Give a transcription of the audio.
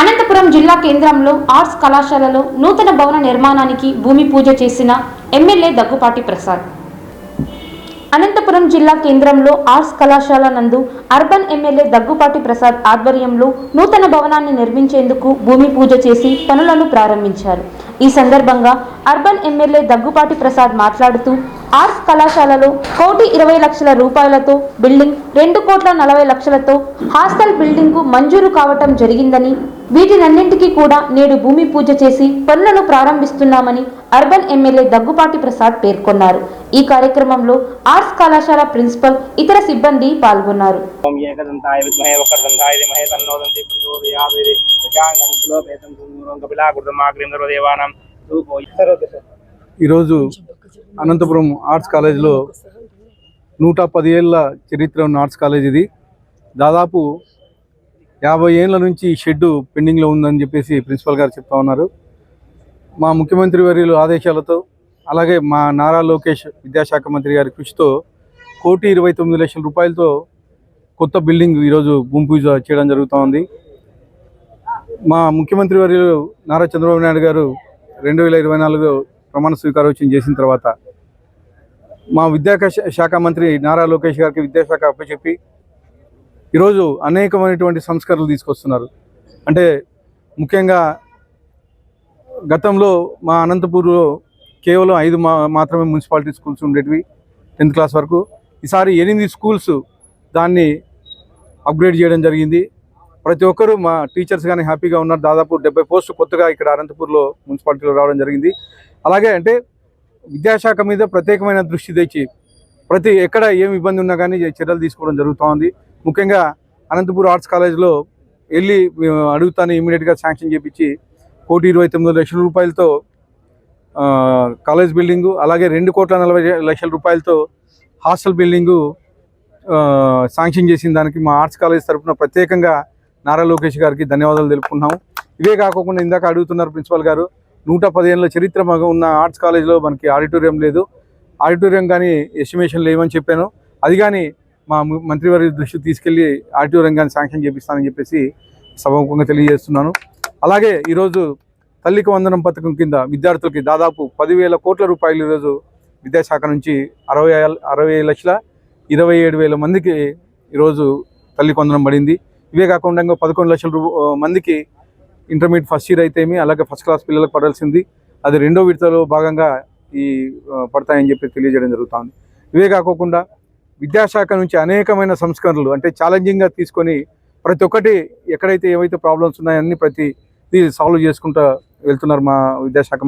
అనంతపురం జిల్లా కేంద్రంలో ఆర్ట్స్ కళాశాలలో నూతన భవన నిర్మాణానికి భూమి పూజ చేసిన ఎమ్మెల్యే దగ్గుపాటి ప్రసాద్. అనంతపురం జిల్లా కేంద్రంలో ఆర్ట్స్ కళాశాల నందు అర్బన్ ఎమ్మెల్యే దగ్గుపాటి ప్రసాద్ ఆధ్వర్యంలో నూతన భవనాన్ని నిర్మించేందుకు భూమి పూజ చేసి పనులను ప్రారంభించారు. ఈ సందర్భంగా అర్బన్ ఎమ్మెల్యే దగ్గుపాటి ప్రసాద్ మాట్లాడుతూ ఆర్ట్స్ కళాశాలలో కోటి ఇరవై లక్షల రూపాయలతో బిల్డింగ్ రెండు కోట్ల నలభై లక్షలతో హాస్టల్ బిల్డింగ్కు మంజూరు కావటం జరిగిందని వీటినన్నింటికీ కూడా నేడు భూమి పూజ చేసి పనులను ప్రారంభిస్తున్నామని అర్బన్ ఎమ్మెల్యే దగ్గుపాటి ప్రసాద్ పేర్కొన్నారు. ఈ కార్యక్రమంలో ఆర్ట్స్ కళాశాల ప్రిన్సిపల్ ఇతర సిబ్బంది పాల్గొన్నారు. ఈరోజు అనంతపురం ఆర్ట్స్ కాలేజీలో నూట పది ఏళ్ళ చరిత్ర ఉన్న ఆర్ట్స్ కాలేజ్ ఇది. దాదాపు యాభై ఏళ్ళ నుంచి షెడ్డు షెడ్ పెండింగ్లో ఉందని చెప్పేసి ప్రిన్సిపల్ గారు చెప్తా ఉన్నారు. మా ముఖ్యమంత్రి వర్యులు ఆదేశాలతో అలాగే మా నారా లోకేష్ విద్యాశాఖ మంత్రి గారి కృషితో కోటి ఇరవై తొమ్మిది లక్షల రూపాయలతో కొత్త బిల్డింగ్ ఈరోజు భూమి పూజ చేయడం జరుగుతూ ఉంది. మా ముఖ్యమంత్రి వర్యులు నారా చంద్రబాబు నాయుడు గారు రెండు వేల ఇరవై నాలుగు ప్రమాణ స్వీకారోత్సవం చేసిన తర్వాత మా విద్యాక శాఖ మంత్రి నారా లోకేష్ గారికి విద్యాశాఖ అప్పచెప్పి ఈరోజు అనేకమైనటువంటి సంస్కరణలు తీసుకొస్తున్నారు. అంటే ముఖ్యంగా గతంలో మా అనంతపూర్లో కేవలం ఐదు మా మాత్రమే మున్సిపాలిటీ స్కూల్స్ ఉండేటివి టెన్త్ క్లాస్ వరకు. ఈసారి ఎనిమిది స్కూల్స్ దాన్ని అప్గ్రేడ్ చేయడం జరిగింది. ప్రతి ఒక్కరూ మా టీచర్స్ కానీ హ్యాపీగా ఉన్నారు. దాదాపు డెబ్బై పోస్టు కొత్తగా ఇక్కడ అనంతపూర్లో మున్సిపాలిటీలో రావడం జరిగింది. అలాగే అంటే విద్యాశాఖ మీద ప్రత్యేకమైన దృష్టి తెచ్చి ప్రతి ఎక్కడ ఏం ఇబ్బంది ఉన్నా కానీ చర్యలు తీసుకోవడం జరుగుతూ ఉంది. ముఖ్యంగా అనంతపూర్ ఆర్ట్స్ కాలేజ్లో వెళ్ళి అడుగుతాను ఇమీడియట్గా శాంక్షన్ చేపించి కోటి ఇరవై తొమ్మిది లక్షల రూపాయలతో కాలేజ్ బిల్డింగు అలాగే రెండు కోట్ల నలభై లక్షల రూపాయలతో హాస్టల్ బిల్డింగు శాంక్షన్ చేసిన దానికి మా ఆర్ట్స్ కాలేజ్ తరఫున ప్రత్యేకంగా నారా లోకేష్ గారికి ధన్యవాదాలు తెలుపుకున్నాము ఇవే కాకుండా ఇందాక అడుగుతున్నారు ప్రిన్సిపల్ గారు నూట పదిహేనుల చరిత్ర మగ ఉన్న ఆర్ట్స్ కాలేజ్లో మనకి ఆడిటోరియం లేదు. ఆడిటోరియం కానీ ఎస్టిమేషన్ లేవని చెప్పాను. అది కానీ మా ము- మంత్రివారి దృష్టికి తీసుకెళ్ళి ఆడిటోరియం కానీ శాంక్షన్ చేపిస్తానని చెప్పేసి సభముఖంగా తెలియజేస్తున్నాను. అలాగే ఈరోజు తల్లికి వందనం పథకం కింద విద్యార్థులకి దాదాపు పదివేల కోట్ల రూపాయలు ఈరోజు విద్యాశాఖ నుంచి అరవై అరవై లక్షల ఇరవై ఏడు వేల మందికి ఈరోజు తల్లికి వందనం పడింది. ఇవే కాకుండా పదకొండు లక్షల రూ- మందికి ఇంటర్మీడియట్ ఫస్ట్ ఇయర్ అయితేమి అలాగే ఫస్ట్ క్లాస్ పిల్లలకు పడాల్సింది. అది రెండో విడతలో భాగంగా ఈ పడతాయని చెప్పి తెలియజేయడం జరుగుతుంది. ఇవే కాకుండా విద్యాశాఖ నుంచి అనేకమైన సంస్కరణలు అంటే ఛాలెంజింగ్గా తీసుకొని ప్రతి ఒక్కటి ఎక్కడైతే ఏవైతే ప్రాబ్లమ్స్ ఉన్నాయో ప్రతి సాల్వ్ చేసుకుంటూ వెళ్తున్నారు మా విద్యాశాఖ